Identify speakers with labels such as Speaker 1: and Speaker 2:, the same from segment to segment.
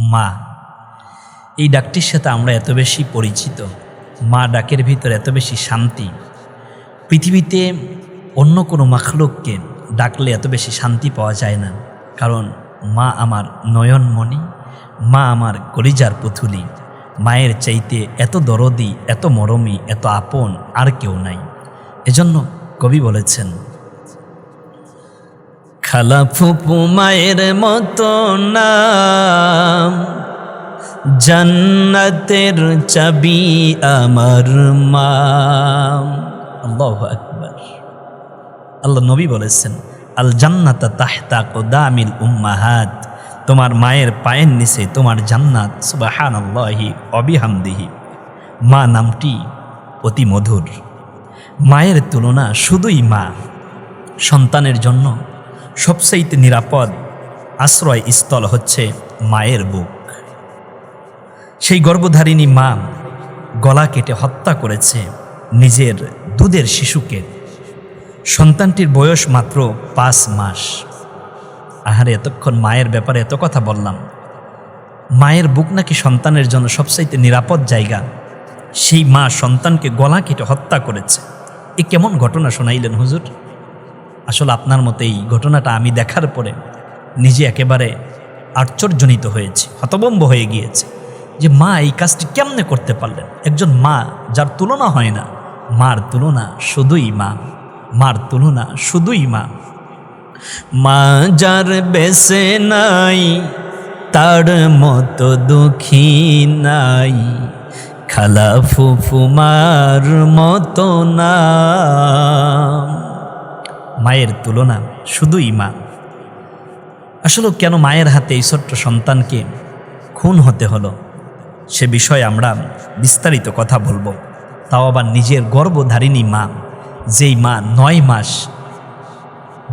Speaker 1: মা। এই ডাকটির সাথে আমরা এত বেশি পরিচিত। মা ডাকের ভিতর এত বেশি শান্তি। পৃথিবীতে অন্য কোনো মাখলুককে ডাকলে এত বেশি শান্তি পাওয়া যায় না। কারণ মা আমার নয়নমণি, মা আমার কলিজার পুথুলি। মায়ের চাইতে এত দরদি, এত মরমী, এত আপন আর কেউ নাই। এজন্য কবি বলেছেন খালা ফুপু মায়ের মতো নাম। জান্নাতের চাবি আমার মা আল্লাহ নবী বলেছেন আল জান্নাতা তাহতা কোদামিল উম্মাহাত। তোমার মায়ের পায়ের নিচে তোমার জান্নাত সুবাহান আল্লাহি অবিহামদিহি মা নামটি অতি মধুর। মায়ের তুলনা শুধুই মা, সন্তানের জন্য সবচাইতে নিরাপদ আশ্রয় স্থল হচ্ছে মায়ের বুক। সেই গর্ভধারিণী মা গলা কেটে হত্যা করেছে নিজের দুধের শিশুকে। সন্তানটির বয়স মাত্র পাঁচ মাস। আহারে, এতক্ষণ মায়ের ব্যাপারে এত কথা বললাম। মায়ের বুক নাকি সন্তানের জন্য সবচাইতে নিরাপদ জায়গা? সেই মা সন্তানকে গলা কেটে হত্যা করেছে। এ কেমন ঘটনা শোনাইলেন হুজুর? আসলে আপনার মতে এই ঘটনাটা আমি দেখার পরে নিজে একেবারে আশ্চর্যজনিত হয়েছে হতবম্ব হয়ে গিয়েছে যে মা এই কাজটি কেমনে করতে পারলেন? একজন মা যার তুলনা হয় না, মার তুলনা শুধুই মা, মার তুলনা শুধুই মা। মা যার বেসে নাই, তার মতো দুঃখী নাই, খালা ফুফুমার মতো না মায়ের তুলনা শুধুই মা। আসলে কেন মায়ের হাতে এই ছোট্ট সন্তানকে খুন হতে হলো? সে বিষয়ে আমরা বিস্তারিত কথা বলব। তাও আবার নিজের গর্বধারিণী মা, যেই মা নয় মাস,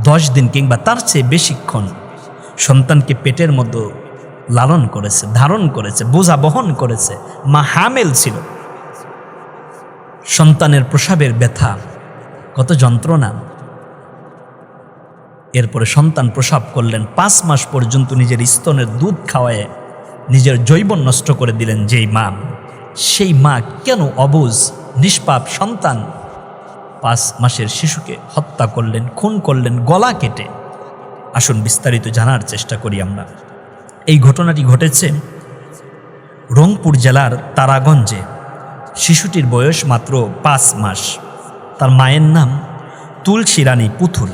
Speaker 1: দশ দিন কিংবা তার চেয়ে বেশিক্ষণ সন্তানকে পেটের মধ্যে লালন করেছে, ধারণ করেছে, বোঝা বহন করেছে। মা হামেল ছিল। সন্তানের প্রসাবের ব্যথা, কত যন্ত্রণা এরপরে সন্তান প্রসাব করলেন, পাঁচ মাস পর্যন্ত নিজের স্তনের দুধ খাওয়ায় নিজের জৈবন নষ্ট করে দিলেন যেই মা। সেই মা কেন অবুজ নিষ্পাপ সন্তান? পাঁচ মাসের শিশুকে হত্যা করলেন, খুন করলেন, গলা কেটে। আসুন বিস্তারিত জানার চেষ্টা করি আমরা। এই ঘটনাটি ঘটেছে রংপুর জেলার তারাগঞ্জে। শিশুটির বয়স মাত্র পাঁচ মাস। তার মায়ের নাম তুলসী রানী পুতুল।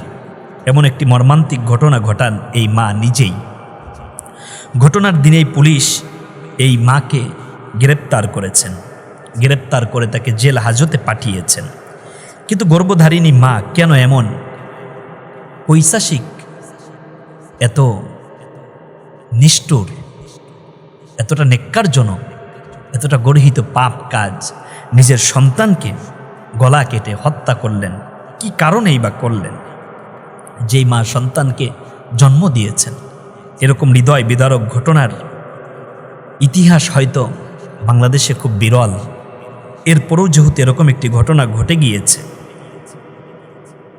Speaker 1: এমন একটি মর্মান্তিক ঘটনা ঘটান এই মা নিজেই। ঘটনার দিনেই পুলিশ এই মাকে গ্রেপ্তার করেছেন। গ্রেপ্তার করে তাকে জেল হাজতে পাঠিয়েছেন। কিন্তু গর্ভধারিণী মা কেন এমন ঐশাসিক এত নিষ্ঠুর, এতটা নেককারজনক, এতটা গর্হিত পাপ কাজ নিজের সন্তানকে গলা কেটে হত্যা করলেন? কি কারণেই বা করলেন? যেই মা সন্তানকে জন্ম দিয়েছেন। এরকম হৃদয় বিদারক ঘটনার ইতিহাস হয়তো বাংলাদেশে খুব বিরল। এরপরেও যেহেতু এরকম একটি ঘটনা ঘটে গিয়েছে,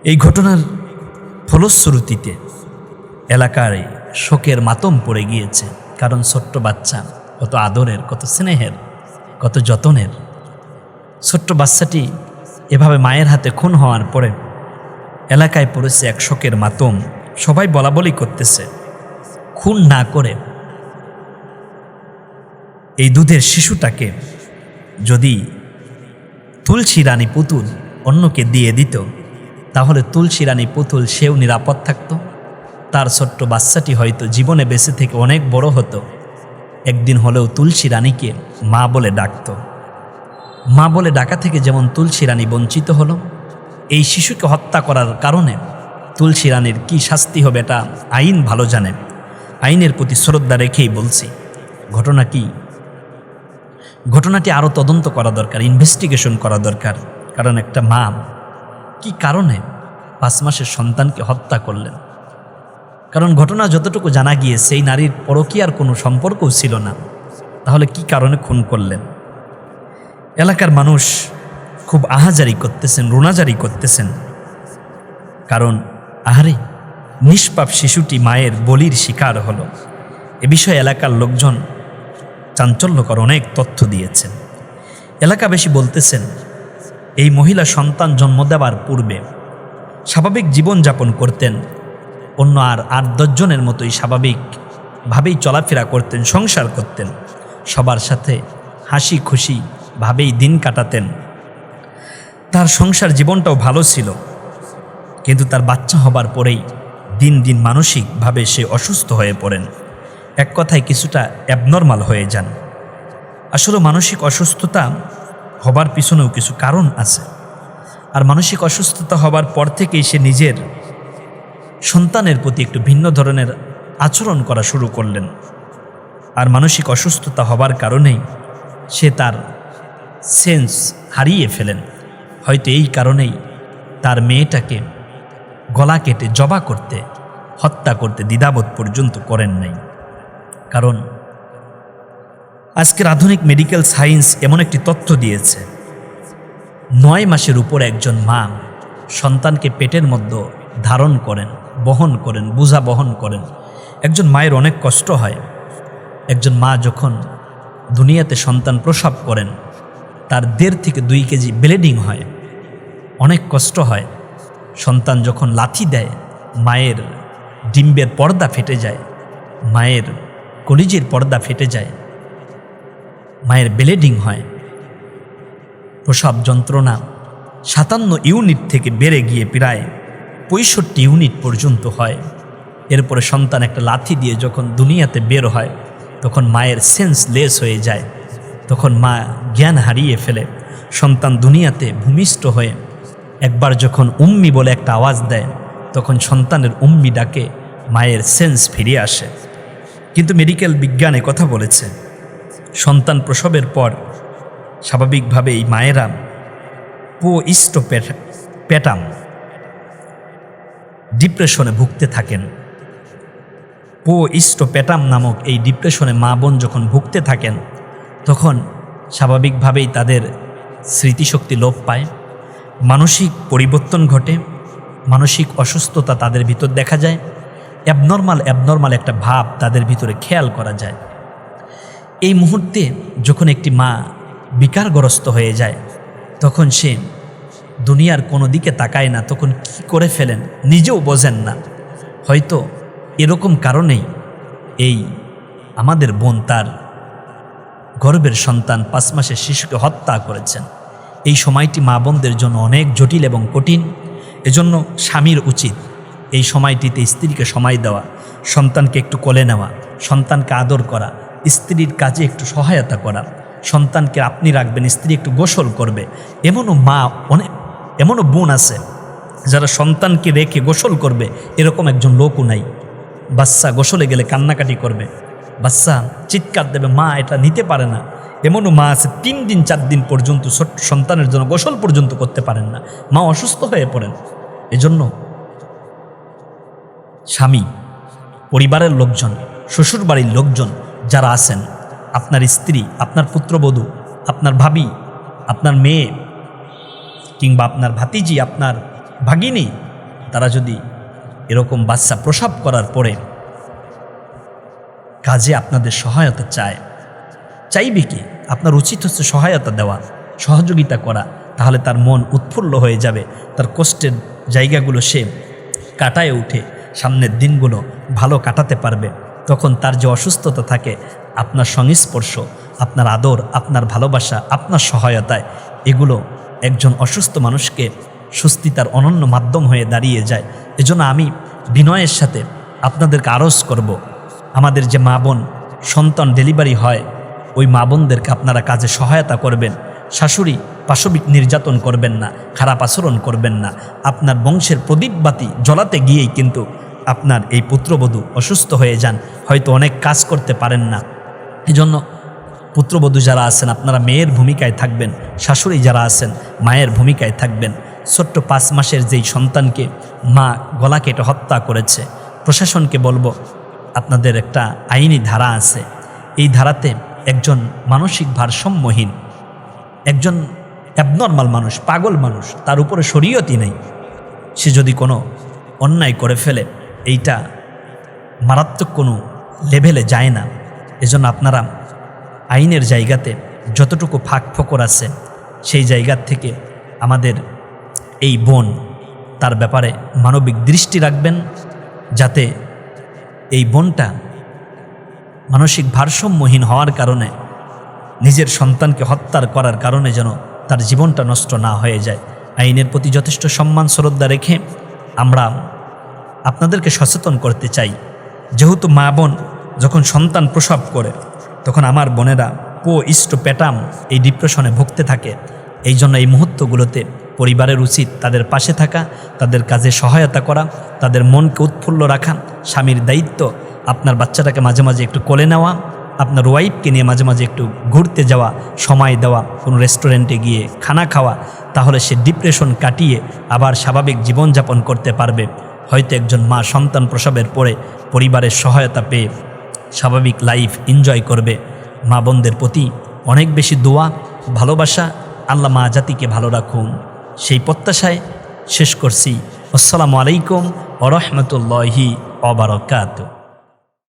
Speaker 1: এই ঘটনার ফলশ্রুতিতে এলাকায় শোকের মাতম পড়ে গিয়েছে। কারণ ছোট্ট বাচ্চা কত আদরের, কত স্নেহের, কত যতনের। ছোট্ট বাচ্চাটি এভাবে মায়ের হাতে খুন হওয়ার পরে এলাকায় পড়েছে এক শোকের মাতম। সবাই বলা বলি করতেছে, খুন না করে। এই দুধের শিশুটাকে যদি তুলসী রানী পুতুল অন্যকে দিয়ে দিত, তাহলে তুলসী রানী পুতুল সেও নিরাপদ থাকত। তার ছোট্ট বাচ্চাটি হয়তো জীবনে বেঁচে থেকে অনেক বড় হতো। একদিন হলেও তুলসী রানীকে মা বলে ডাকত। মা বলে ডাকা থেকে যেমন তুলসী রানী বঞ্চিত হলো এই শিশুকে হত্যা করার কারণে তুলসী রানীর কী শাস্তি হবে এটা আইন ভালো জানে। আইনের প্রতি শ্রদ্ধা রেখেই বলছি, ঘটনা কি? ঘটনাটি আরও তদন্ত করা দরকার ইনভেস্টিগেশন করা দরকার। কারণ একটা মা কি কারণে পাঁচ মাসের সন্তানকে হত্যা করলেন? কারণ ঘটনা যতটুকু জানা গিয়ে সেই নারীর পরকীয়ার কোনো সম্পর্কও ছিল না। তাহলে কি কারণে খুন করলেন? এলাকার মানুষ খুব আহাজারি করতেছেন, রোনাজারি করতেছেন। কারণ, আহারে, নিষ্পাপ শিশুটি মায়ের বলির শিকার হলো। এ বিষয়ে এলাকার লোকজন চাঞ্চল্যকর অনেক তথ্য দিয়েছেন। এলাকাবাসী বলতেছেন, এই মহিলা সন্তান জন্ম দেওয়ার পূর্বে স্বাভাবিক জীবনযাপন করতেন, অন্য আর আট দশজনের মতোই স্বাভাবিকভাবেই চলাফেরা করতেন, সংসার করতেন, সবার সাথে হাসি খুশি ভাবেই দিন কাটাতেন। তার সংসার জীবনটাও ভালো ছিল। কিন্তু তার বাচ্চা হবার পরেই দিন দিন মানসিকভাবে সে অসুস্থ হয়ে পড়েন। এক কথায় কিছুটা অ্যাবনর্মাল হয়ে যান। আসলে মানসিক অসুস্থতা হবার পিছনেও কিছু কারণ আছে। আর মানসিক অসুস্থতা হবার পর থেকেই সে নিজের সন্তানের প্রতি একটু ভিন্ন ধরনের আচরণ করা শুরু করলেন। আর মানসিক অসুস্থতা হবার কারণেই সে তার সেন্স হারিয়ে ফেলেন। হয়তো এই কারণেই তার মেয়েটাকে গলা কেটে জবা করতে, হত্যা করতে দ্বিধাবোধ পর্যন্ত করেন নাই। কারণ আজকের আধুনিক মেডিকেল সায়েন্স এমন একটি তথ্য দিয়েছে, নয় মাসের উপর একজন মা সন্তানকে পেটের মধ্যে ধারণ করেন, বহন করেন, বোঝা বহন করেন। একজন মায়ের অনেক কষ্ট হয়। একজন মা যখন দুনিয়াতে সন্তান প্রসব করেন তার দেড় থেকে দুই কেজি ব্লিডিং হয়। অনেক কষ্ট হয়। সন্তান যখন লাথি দেয়, মায়ের ডিম্বের পর্দা ফেটে যায়, মায়ের কলিজের পর্দা ফেটে যায়, মায়ের ব্লিডিং হয়। প্রসব যন্ত্রণা সাতান্ন ইউনিট থেকে বেড়ে গিয়ে প্রায় পঁয়ষট্টি ইউনিট পর্যন্ত হয়। এরপরে সন্তান একটা লাথি দিয়ে যখন দুনিয়াতে বের হয়, তখন মায়ের সেন্স লেস হয়ে যায়। তখন মা জ্ঞান হারিয়ে ফেলে। সন্তান দুনিয়াতে ভূমিষ্ঠ হয়ে একবার যখন উম্মি বলে একটা আওয়াজ দেয়, তখন সন্তানের উম্মি ডাকে, মায়ের সেন্স ফিরে আসে। কিন্তু মেডিকেল বিজ্ঞানে কথা বলেছে, সন্তান প্রসবের পর স্বাভাবিকভাবে এই মায়েরা পো ইষ্ট প্যাটাম ডিপ্রেশনে ভুগতে থাকেন। পো ইষ্ট প্যাটাম নামক এই ডিপ্রেশনে মা বোন যখন ভুগতে থাকেন তখন স্বাভাবিকভাবেই তাদের স্মৃতিশক্তি লোপ পায়। মানসিক পরিবর্তন ঘটে, মানসিক অসুস্থতা তাদের ভিতর দেখা যায় অ্যাবনর্মাল অ্যাবনর্মাল একটা ভাব তাদের ভিতরে খেয়াল করা যায়। এই মুহূর্তে যখন একটি মা বিকারগ্রস্ত হয়ে যায়, তখন সে দুনিয়ার কোনো দিকে তাকায় না, তখন কি করে ফেলেন নিজেও বোঝেন না। হয়তো এরকম কারণেই এই আমাদের বোন তার গর্বের সন্তান পাঁচ মাসের শিশুকে হত্যা করেছেন। এই সময়টি মা বোনদের জন্য অনেক জটিল এবং কঠিন, এজন্য স্বামীর উচিত এই সময়টিতে স্ত্রীকে সময় দেওয়া, সন্তানকে একটু কোলে নেওয়া, সন্তানকে আদর করা, স্ত্রীর কাজে একটু সহায়তা করা, সন্তানকে আপনি রাখবেন, স্ত্রী একটু গোসল করবে। এমনও মা অনেক, এমনও বোন আছে যারা সন্তানকে রেখে গোসল করবে, এরকম একজন লোকও নাই। বাচ্চা গোসলে গেলে কান্নাকাটি করবে। বাচ্চা চিৎকার দেবে, মা এটা নিতে পারে না। এমনও মা আছে, তিন দিন, চার দিন পর্যন্ত ছোট্ট সন্তানের জন্য গোসল পর্যন্ত করতে পারেন না। মা অসুস্থ হয়ে পড়েন। এজন্য স্বামী, পরিবারের লোকজন, শ্বশুরবাড়ির লোকজন যারা আছেন, আপনার স্ত্রী, আপনার পুত্রবধূ, আপনার ভাবি, আপনার মেয়ে কিংবা আপনার ভাতিজি, আপনার ভাগিনী, তারা যদি এরকম বাচ্চা প্রসাব করার পরে কাজে আপনাদের সহায়তা চায়। চাইবে কি? আপনার উচিত হচ্ছে সহায়তা দেওয়া, সহযোগিতা করা, তাহলে তার মন উৎফুল্ল হয়ে যাবে, তার কষ্টের জায়গাগুলো সে কাটায় উঠে সামনের দিনগুলো ভালো কাটাতে পারবে। তখন তার যে অসুস্থতা থাকে, আপনার সংস্পর্শ, আপনার আদর, আপনার ভালোবাসা, আপনার সহায়তায়, এগুলো একজন অসুস্থ মানুষকে সুস্থি তার অনন্য মাধ্যম হয়ে দাঁড়িয়ে যায়। এজন্য আমি বিনয়ের সাথে আপনাদেরকে আরজ করব। আমাদের যে মা বোন, সন্তান ডেলিভারি হয়, ওই মা বোনদেরকে আপনারা কাজে সহায়তা করবেন। শাশুড়ি পাশবিক নির্যাতন করবেন না, খারাপ আচরণ করবেন না। আপনার বংশের প্রদীপ বাতি জ্বলাতে গিয়েই কিন্তু আপনার এই পুত্রবধূ অসুস্থ হয়ে যান, হয়তো অনেক কাজ করতে পারেন না। এজন্য পুত্রবধূ যারা আছেন, আপনারা মেয়ের ভূমিকায় থাকবেন, শাশুড়ি যারা আছেন, মায়ের ভূমিকায় থাকবেন। ছোট্ট পাঁচ মাসের যেই সন্তানকে মা গলা কেটে হত্যা করেছে, প্রশাসনকে বলব আপনাদের একটা আইনি ধারা আছে। এই ধারাতে একজন মানসিক ভারসাম্যহীন, একজন অ্যাবনর্মাল মানুষ, পাগল মানুষ, তার উপরে শরীয়তই নেই। সে যদি কোনো অন্যায় করে ফেলে, এইটা মারাত্মক কোনো লেভেলে যায় না। এজন্য আপনারা আইনের জায়গাতে যতটুকু ফাঁক ফোকর আছে, সেই জায়গার থেকে আমাদের এই বোন তার ব্যাপারে মানবিক দৃষ্টি রাখবেন, যাতে এই বোনটা মানসিক ভারসাম্যহীন হওয়ার কারণে নিজের সন্তানকে হত্যার করার কারণে যেন তার জীবনটা নষ্ট না হয়ে যায়। আইনের প্রতি যথেষ্ট সম্মান শ্রদ্ধা রেখে আমরা আপনাদেরকে সচেতন করতে চাই। যেহেতু মা বোন যখন সন্তান প্রসব করে, তখন আমার বোনেরা পো ইষ্ট প্যাটাম এই ডিপ্রেশনে ভুগতে থাকে। এই জন্য এই মুহূর্তগুলোতে পরিবারের উচিত তাদের পাশে থাকা, তাদের কাজে সহায়তা করা, তাদের মনকে উৎফুল্ল রাখা স্বামীর দায়িত্ব আপনার বাচ্চাটাকে মাঝে মাঝে একটু কোলে নেওয়া, আপনার ওয়াইফকে নিয়ে মাঝে মাঝে একটু ঘুরতে যাওয়া, সময় দেওয়া, কোনো রেস্টুরেন্টে গিয়ে খানা খাওয়া, তাহলে সে ডিপ্রেশন কাটিয়ে আবার স্বাভাবিক জীবনযাপন করতে পারবে। হয়তো একজন মা সন্তান প্রসবের পরে পরিবারের সহায়তা পেয়ে স্বাভাবিক লাইফ এনজয় করবে। মা বোনদের প্রতি অনেক বেশি দোয়া, ভালোবাসা, আল্লাহ মা জাতিকে ভালো রাখুন। সেই প্রত্যাশায় শেষ করছি। আসসালামু আলাইকুম ওরহমতুল্লাহি অবরকাত।